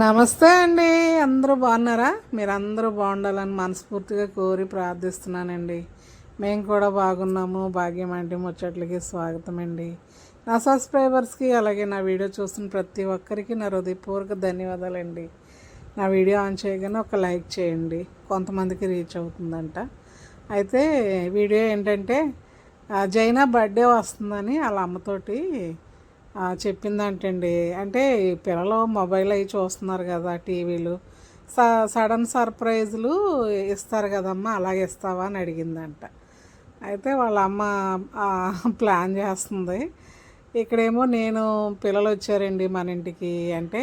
నమస్తే అండి. అందరూ బాగున్నారా? మీరు అందరూ బాగుండాలని మనస్ఫూర్తిగా కోరి ప్రార్థిస్తున్నానండి. మేము కూడా బాగున్నాము. భాగ్యం అంటే ముచ్చట్లకి స్వాగతం అండి. నా సబ్స్క్రైబర్స్కి అలాగే నా వీడియో చూస్తున్న ప్రతి ఒక్కరికి నా హృదయపూర్వక ధన్యవాదాలండి. నా వీడియో ఆన్ చేయగానే ఒక లైక్ చేయండి. కొంతమందికి రీచ్ అవుతుందంట. అయితే వీడియో ఏంటంటే జైనా బర్త్డే వస్తుందని వాళ్ళ అమ్మతోటి చెప్పిందంటండి. అంటే పిల్లలు మొబైల్ అవి చూస్తున్నారు కదా టీవీలు. స సడన్ సర్ప్రైజులు ఇస్తారు కదమ్మా అలాగే ఇస్తావా అని అడిగిందంట. అయితే వాళ్ళ అమ్మ ప్లాన్ చేస్తుంది. ఇక్కడేమో నేను పిల్లలు వచ్చారండి మన ఇంటికి అంటే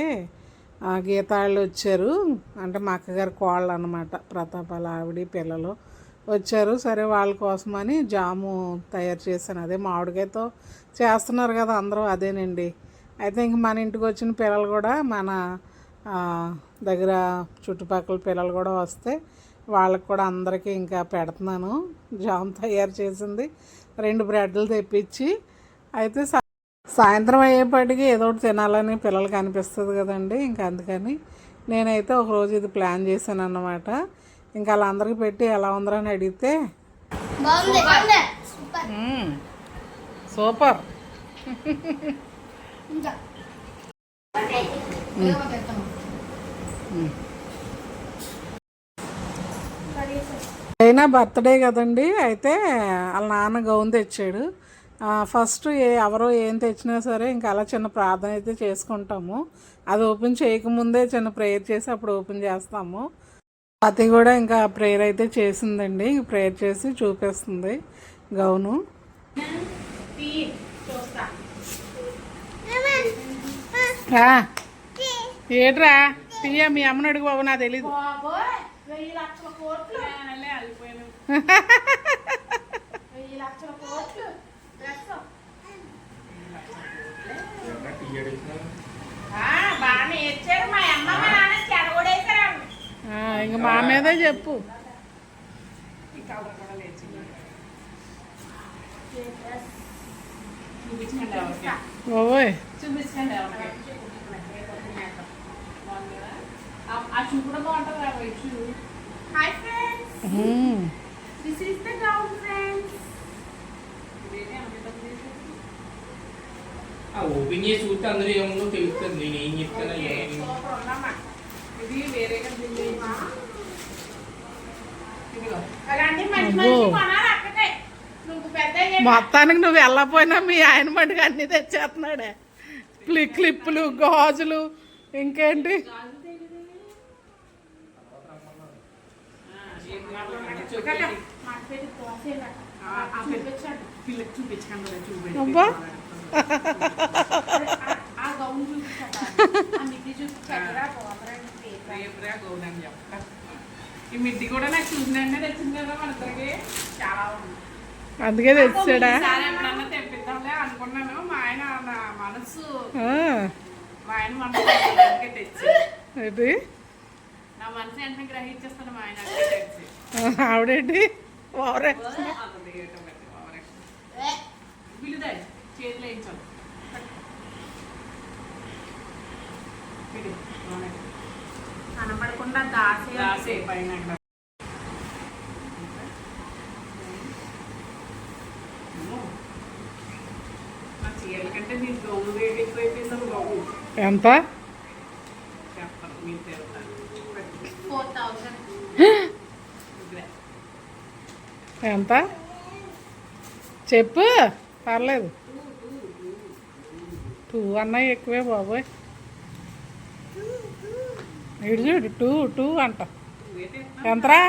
గీతాళ్ళు వచ్చారు. అంటే మా అక్కగారి కోళ్ళు అనమాట ప్రతాపాల ఆవిడ పిల్లలు వచ్చారు. సరే వాళ్ళ కోసమని జాము తయారు చేశాను. అదే మామిడికాయతో చేస్తున్నారు కదా అందరూ అదేనండి. అయితే ఇంక మన ఇంటికి వచ్చిన పిల్లలు కూడా మన దగ్గర చుట్టుపక్కల పిల్లలు కూడా వస్తే వాళ్ళకి కూడా అందరికీ ఇంకా పెడుతున్నాను. జామ్ తయారు చేసింది. రెండు బ్రెడ్లు తెప్పించి అయితే సా- సాయంత్రం అయ్యేపటికి ఏదో ఒకటి తినాలని పిల్లలకి అనిపిస్తుంది కదండి. ఇంకా అందుకని నేనైతే ఒక రోజు ఇది ప్లాన్ చేశాను అన్నమాట ఇంకా అలా అందరికి పెట్టి ఎలా ఉందని అడిగితే బాగుంది. బాగుంది. సూపర్. "మ్మ్, సూపర్ ఇంకా అయినా బర్త్డే కదండి అయితే వాళ్ళ నాన్న గౌన్ తెచ్చాడు. ఆ, ఫస్ట్ ఏ ఎవరో ఏం తెచ్చినా సరే ఇంకా అలా చిన్న ప్రార్థన అయితే చేసుకుంటాము. అది ఓపెన్ చేయకముందే చిన్న ప్రేయర్ చేసి అప్పుడు ఓపెన్ చేస్తాము. అది కూడా ఇంకా ప్రేయర్ అయితే చేసిందండి. ప్రేయర్ చేసి చూపిస్తుంది గౌను. రా. ఏట్రా? తీయ మీ అమ్మని అడుగు బాబు నాకు తెలీదు. ఇంక మా మీదే చెప్పు. ఓయ్. చూపించండి ఆ షూ కూడా బాగుంటుంది ఆ white shoe. Hi friends hmm. This is the gown friends ఆ ఓపెన్ చేసి చూస్తే అందులో ఏముందో తెలుస్తుంది. నేను ఏం చెప్తానో ఇది వేరేగా అలాంటి మంచి. మంచి కొనాలి అక్కడే నువ్వు పెద్ద అయ్యాక మొత్తానికి నువ్వు వెళ్ళపోయినా మీ ఆయన మటుకు అన్ని తెచ్చేస్తున్నాడే. క్లి క్లిప్పులు గాజులు ఇంకేంటి? అబ్బా ఈ మిడ్డి కూడా నాకు చూసినంటే తెచ్చింది కదా మన చాలా ఉంది. అందుకే తెచ్చాడా? ఈసారి ఎప్పుడన్నా తెప్పిద్దాంలే అనుకున్నాను. మా ఆయన నా మనసు ఆ, మా ఆయన మనసు అందుకే తెచ్చి. ఏంటి? నా మనసు వెంటనే గ్రహించేస్తాను మా ఆయన అందుకే తెచ్చి. ఆ, ఆవిడేంటి? ఓవరే. కనపడకుండా దాసే రాసే పైన అక్కడ. అమ్మో. నా చీరల కంటే నీకు గౌను రేట్ ఎక్కువైపోయింది గౌను ఎంత. ఎంత? చెప్పు. పర్లేదు. టూ అన్నా ఎక్కువే బాబోయ్. ఇటు చూడు టూ టూ అంట. ఎంతరా?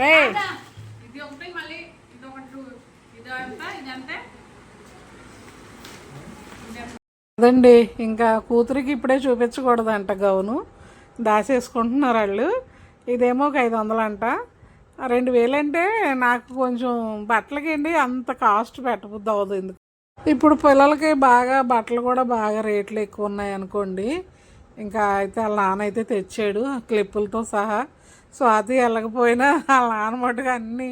రే ఇది ఒకటి మళ్ళీ ఇది ఒకటి ఇదంతా ఇదంతా అదండి ఇంకా కూతురికి ఇప్పుడే చూపించకూడదంట గౌను. దాచేసుకుంటున్నారు వాళ్ళు. ఇదేమో ఒక ఐదు వందలు అంట రెండు వేలంటే నాకు కొంచెం బట్టలకండి అంత కాస్ట్ పెట్టబుద్ది అవ్వదు ఎందుకు? ఇప్పుడు పిల్లలకి బాగా బట్టలు కూడా బాగా రేట్లు ఎక్కువ ఉన్నాయి అనుకోండి. ఇంకా అయితే వాళ్ళ నాన్న అయితే తెచ్చాడు ఆ క్లిప్పులతో సహా. సో అది వెళ్ళకపోయినా వాళ్ళ నాన్న మటుకు అన్నీ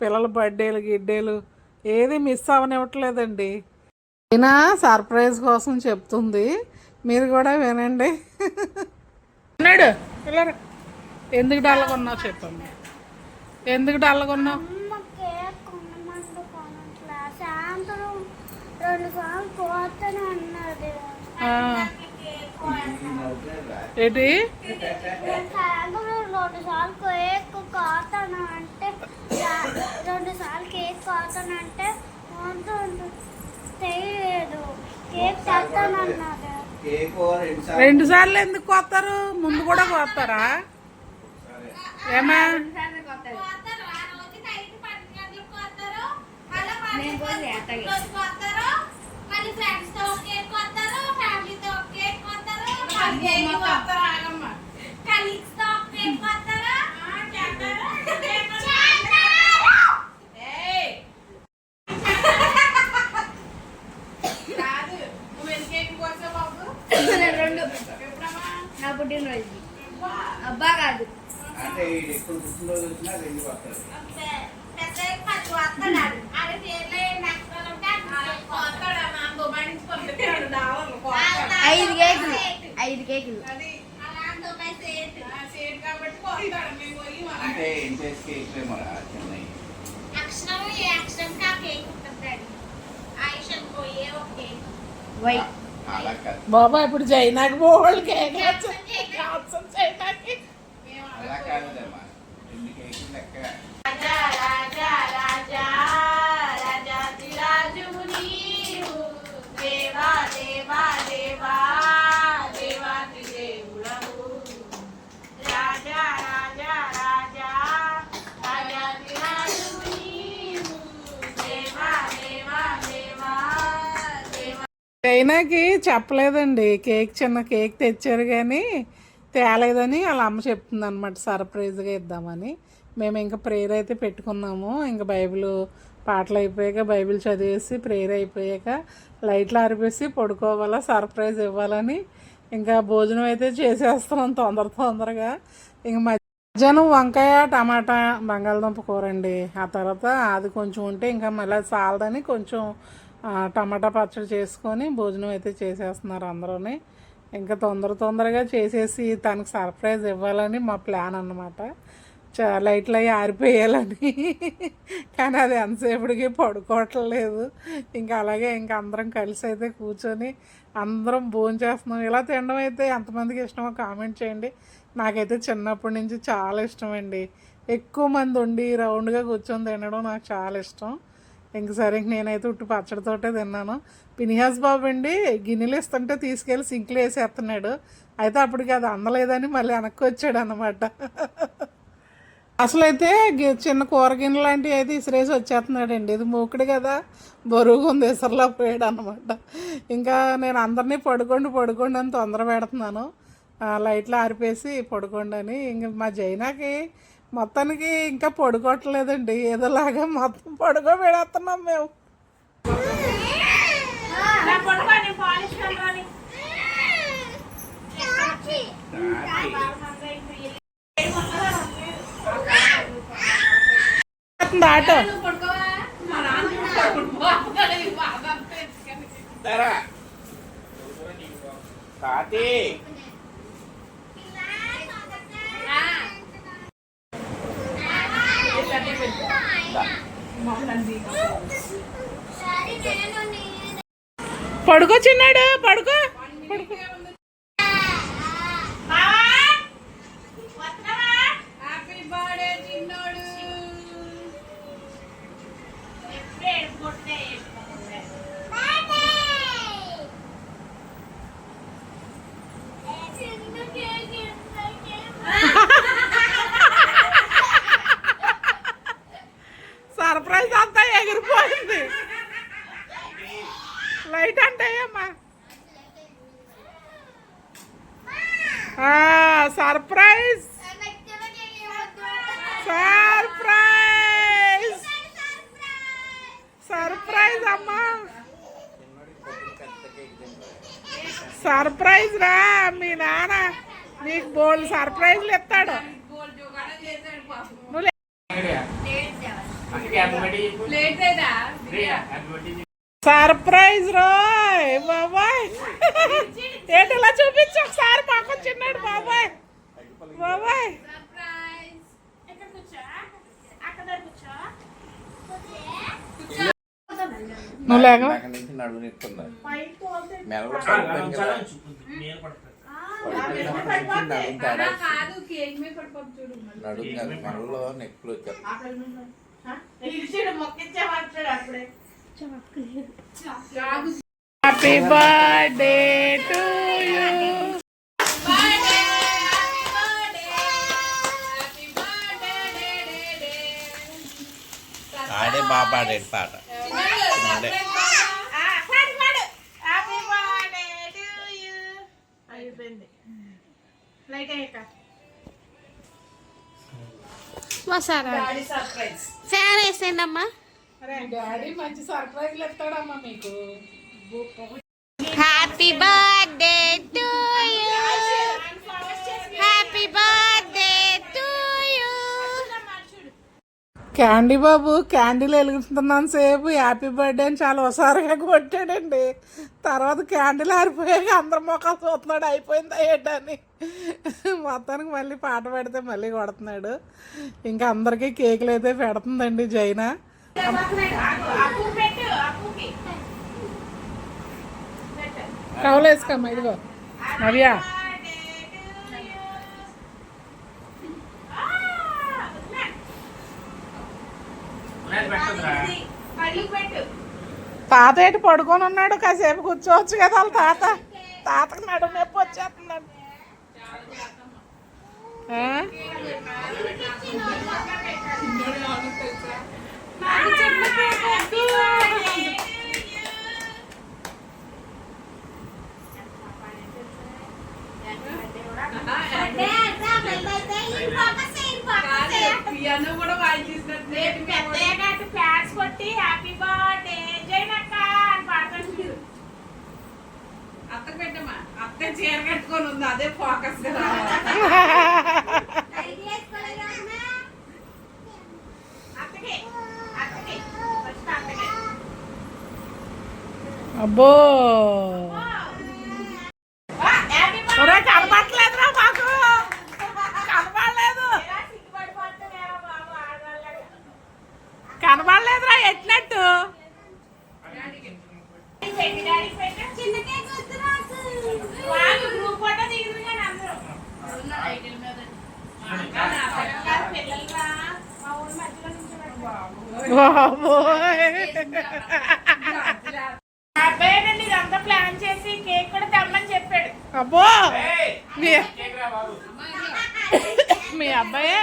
పిల్లల బర్త్డేలు గిడ్డేలు ఏది మిస్ అవనివ్వట్లేదండి. అయినా సర్ప్రైజ్ కోసం చెప్తుంది. మీరు కూడా వినండి. అన్నాడు పిల్లరు ఎందుకు డల్లగొన్నావు చెప్పండి ఎందుకు అన్నది ఆ. ఏంటి? రెండు సార్లు కేక్ కోతాను అంటే రెండు సార్లు కేక్ కోతాను అంటే తెలియలేదు కేక్ రెండు సార్లు ఎందుకు కోస్తారు ముందు కూడా కోస్తారా ఏమా! కాదు నువ్వు ఎన్ని కేక్ కోసావు బాబు రెండు ఎప్పుడమ్మా నా పుట్టినరోజు. అబ్బా కాదు. అంటే ఎప్పుడు పుట్టినరోజు వచ్చినా రెండు వస్తారు. ఐదు కేకులు ఐదు కేకులు అంటే ఇంట్రెస్ట్ కేక్ చెన్నై? అక్షరం ఏ అక్షరం కా కేక్ ఉంటుంది ఆయుషన్ పోయే ఒక కేక్. వై. అలా కాదు బాబా ఇప్పుడు కేక్ అవసరం జైనాకి అలా కాదులేమ్మా చైనాకి చెప్పలేదండి. కేక్ చిన్న కేక్ తెచ్చారు కానీ తేలేదని వాళ్ళ అమ్మ చెప్తుంది అనమాట సర్ప్రైజ్గా ఇద్దామని. మేము ఇంకా ప్రేయర్ అయితే పెట్టుకున్నాము. ఇంకా బైబిల్ పాటలు అయిపోయాక బైబిల్ చదివేసి ప్రేయర్ అయిపోయాక లైట్లు ఆరిపేసి పడుకోవాలా సర్ప్రైజ్ ఇవ్వాలని ఇంకా భోజనం అయితే చేసేస్తున్నాం తొందర తొందరగా. ఇంక మధ్యాహ్నం వంకాయ టమాటా బంగాళదుంప కూర అండి ఆ తర్వాత అది కొంచెం ఉంటే ఇంకా మళ్ళీ చాలదని కొంచెం టమాటా పచ్చడి చేసుకొని భోజనం అయితే చేసేస్తున్నారు అందరూని. ఇంకా తొందర తొందరగా చేసేసి తనకు సర్ప్రైజ్ ఇవ్వాలని మా ప్లాన్ అన్నమాట. లైట్లు అవి ఆరిపోయాలని. కానీ అది ఎంతసేపటికి పడుకోవట్లేదు ఇంకా అలాగే ఇంకా అందరం కలిసి అయితే కూర్చొని అందరం భోంచేస్తున్నాం ఇలా తినడం అయితే ఎంతమందికి ఇష్టమో కామెంట్ చేయండి. నాకైతే చిన్నప్పటి నుంచి చాలా ఇష్టం అండి ఎక్కువ మంది ఉండి రౌండ్గా కూర్చొని తినడం నాకు చాలా ఇష్టం. ఇంక సరే ఇంక నేనైతే ఉట్టు పచ్చడితోటే తిన్నాను. పినిహాస్ బాబు అండి గిన్నెలు ఇస్తుంటే తీసుకెళ్ళి సింక్లో వేసేస్తున్నాడు. అయితే అప్పటికి అది అందలేదని మళ్ళీ వెనక్కి వచ్చాడు అనమాట అసలైతే చిన్న కూర గిన్నె లాంటివి అయితే ఇసిరేసి వచ్చేస్తున్నాడండి. ఇది మూకుడు కదా బరువుగా ఉంది ఇసరలో పోయాడు అనమాట ఇంకా నేను అందరినీ పడుకోండి పడుకోండి అని తొందర పెడుతున్నాను. లైట్లు ఆరిపేసి పడుకోండి అని. ఇంక మా జైనాకి మొత్తానికి ఇంకా పడుకోవట్లేదండి. ఏదోలాగా మొత్తం పడుకోబెడేస్తున్నాం మేము. ఆటో పడుకోవా మా నాన్న పడుకోవాలి బాధ అంతా ఎందుకని తరా కార్తీక్ పడుకో చిన్నాడు పడుకో హ్యాపీ బర్త్డే చిన్నోడు సర్ప్రైజ్ అంతా ఎగిరిపోయింది లైట్ అంటే అమ్మా సర్ప్రైజ్. సర్ప్రైజ్. సర్ప్రైజ్ అమ్మా. సర్ప్రైజ్ రా మీ నాన్న నీకు బోల్డ్ సర్ప్రైజ్లు ఇస్తాడు. నువ్వు చెప్పు సర్ప్రైజ్ రోయ్ బాబాయ్. ఏంటి ఇలా చూపించు? ఒకసారి మాకు చిన్నాడు బాబాయ్. బాబాయ్. నువ్వు లేక నడుము నెక్కుతుంది మెడలో హ్యాపీ బర్త్డే టు యూ ఆడే పాడాడు పాట వేసేయండి అమ్మా. డాడీ మంచి సర్ప్రైజ్లు ఇస్తాడమ్మా మీకు. Happy birthday to you happy birthday to you candy బాబు క్యాండీలు వెలుగుతున్నాను సేపు. హ్యాపీ బర్త్డే అని చాలా హుషారుగా కొట్టాడండి. తర్వాత క్యాండీలు ఆరిపోయాక అందరి మొక్కలు చూస్తున్నాడు. అయిపోయింది ఏంటని మొత్తానికి మళ్ళీ పాట పెడితే మళ్ళీ కొడుతున్నాడు. ఇంకా అందరికీ కేకులు అయితే పెడుతుందండి జైనా. కవలేసుకోమ్మా ఇదిగో. నవ్య. తాత ఏంటి పడుకొని ఉన్నాడు? కాసేపు కూర్చోవచ్చు కదా వాళ్ళ తాత. తాతకు నడుము నొప్పి వచ్చేస్తున్నాడు ఆ? పియానో కూడా వాయించేసినట్టు పెద్దయ్యాక ప్యాడ్స్ కొట్టి హ్యాపీ బర్త్డే జైనక్క అని పాడతాను చూడు అత్త పెట్టమ్మా అత్త చీర కట్టుకొని ఉంది అదే ఫోకస్ కదా అబ్బో హ్యాపీ ఒరే కనపడలేదురా మాకు కనపడలేదు బర్త్డే సిగ్గుపడిపోతున్నారా బాబు ఆడవాళ్ళగా కనపడలేదురా ఎట్టినట్టు పెట్టి డాడీకి పెట్టు చిన్న కేక్ వద్దు నాకు వాళ్ళు గ్రూప్ ఫోటో దిగుతుంది కానీ అందరూ పిల్లలు రా మా ఊరు మధ్యలో నుంచి బాబోయ్. అబ్బాయినండి ఇదంతా ప్లాన్ చేసి కేక్ కూడా తెమ్మని చెప్పాడు అబ్బో మీ మీ అబ్బాయే ఇదే కట్ చేసేస్తున్నాడు కేక్ ఓయ్ పాపక్క కేక్ కట్ చేసేస్తున్నాడు మీ మీ అబ్బాయే?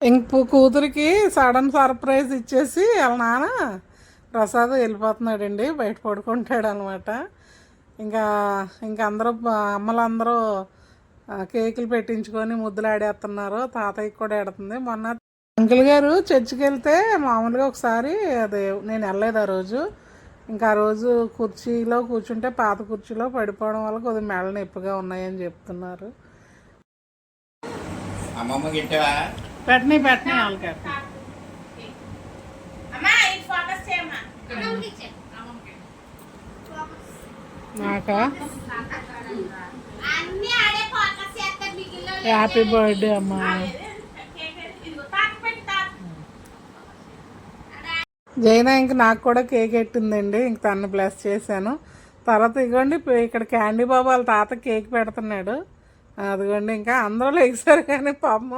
ఇంక కూతురికి సడన్ సర్ప్రైజ్ ఇచ్చేసి వాళ్ళ నాన్న ప్రసాద్ వెళ్ళిపోతున్నాడండి బయట పడుకుంటాడు అనమాట ఇంకా ఇంకా అందరూ అమ్మలందరూ కేకులు పెట్టించుకొని ముద్దులు ఆడేస్తున్నారు తాతయ్యకి కూడా ఎడుతుంది మొన్న అంకుల్ గారు చర్చికి వెళ్తే మామూలుగా ఒకసారి అదే నేను వెళ్ళలేదు ఆ రోజు. ఇంకా ఆ రోజు కుర్చీలో కూర్చుంటే పాత కుర్చీలో పడిపోవడం వల్ల కొద్దిగా మెడ నొప్పిగా ఉన్నాయని చెప్తున్నారు. పెట్టని పెట్టని వాళ్ళకి అమ్మా ఇది ఫోకస్ చేయమ్మా నాకా? హ్యాపీ బర్త్డే అమ్మా. జైనా ఇంక నాకు కూడా కేక్ ఎట్టిందండి. ఇంక తను బ్లెస్ చేశాను. తర్వాత ఇదిగోండి ఇప్పుడు ఇక్కడ క్యాండీ బాబు వాళ్ళ తాత కేక్ పెడుతున్నాడు. అదిగోండి ఇంకా అందరూ లేచారు కానీ పాపం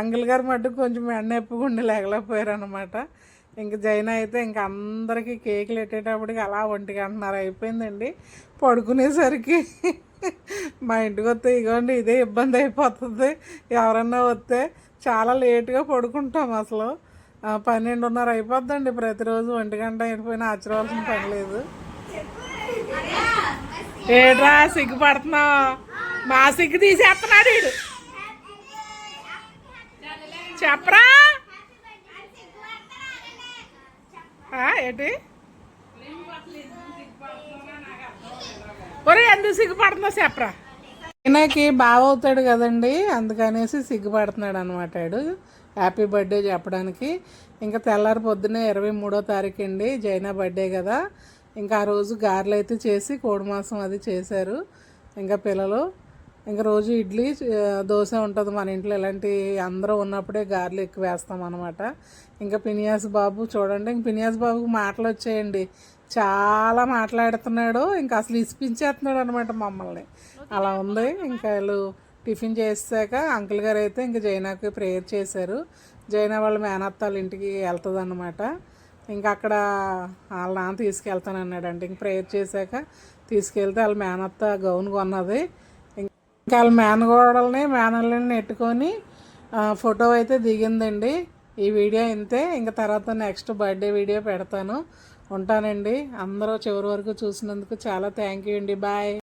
అంకుల్ గారు మట్టుకు కొంచెం ఎండ ఎప్పుకుండి లేగలేకపోయారు అనమాట ఇంక జైన్ అయితే ఇంక అందరికీ కేకులు పెట్టేటప్పటికి అలా ఒంటికి అంటున్నారు అయిపోయిందండి. పడుకునేసరికి మా ఇంటికి వస్తే ఇగోండి ఇదే ఇబ్బంది అయిపోతుంది. ఎవరన్నా వస్తే చాలా లేట్గా పడుకుంటాం అసలు. పన్నెండున్నర అయిపోద్దండి ప్రతిరోజు ఒంటి గంట అయిపోయినా ఆశ్చర్యవలసిన పని లేదు. ఏట్రా సిగ్గుపడుతున్నావు? మా సిగ్గు తీసేస్తున్నాడు వీడు. చెప్పరా? ఏంటి? ఒరే ఎందుకు సిగ్గుపడుతుందో చెప్పరా? ఈయనకి బాగవుతాడు కదండి అందుకనేసి సిగ్గుపడుతున్నాడు అనమాట ఆడు హ్యాపీ బర్త్డే చెప్పడానికి. ఇంకా తెల్లారి పొద్దునే ఇరవై మూడో తారీఖు అండి జైనా బర్త్డే కదా. ఇంకా ఆ రోజు గారెలు అయితే చేసి కోడి మాసం అది చేశారు. ఇంకా పిల్లలు ఇంకా రోజు ఇడ్లీ దోశ ఉంటుంది మన ఇంట్లో. ఇలాంటి అందరూ ఉన్నప్పుడే గారెలు ఎక్కువ వేస్తాం అనమాట ఇంకా పినియాస్ బాబు చూడండి ఇంక పినియాస్ బాబుకి మాటలు వచ్చేయండి. చాలా మాట్లాడుతున్నాడు ఇంకా అసలు ఇసిపించేస్తున్నాడు అనమాట మమ్మల్ని. అలా ఉంది. ఇంకా వీళ్ళు టిఫిన్ చేసాక అంకుల్ గారు అయితే ఇంకా జైనాకి ప్రేయర్ చేశారు. జైనా వాళ్ళ మేనత్త వాళ్ళ ఇంటికి వెళ్తుంది అనమాట ఇంకా అక్కడ వాళ్ళ నాన్న తీసుకెళ్తాను అన్నాడు అంటే ఇంక ప్రేయర్ చేశాక తీసుకెళ్తే వాళ్ళ మేనత్త గౌన్ కొన్నది. ఇంకా వాళ్ళ మేనగోడల్ని మేనల్ని నెట్టుకొని ఫోటో అయితే దిగిందండి. ఈ వీడియో ఇంతే. ఇంకా తర్వాత నెక్స్ట్ బర్త్డే వీడియో పెడతాను. ఉంటానండి. అందరూ చివరి వరకు చూసినందుకు చాలా థ్యాంక్ యూ అండి. బాయ్.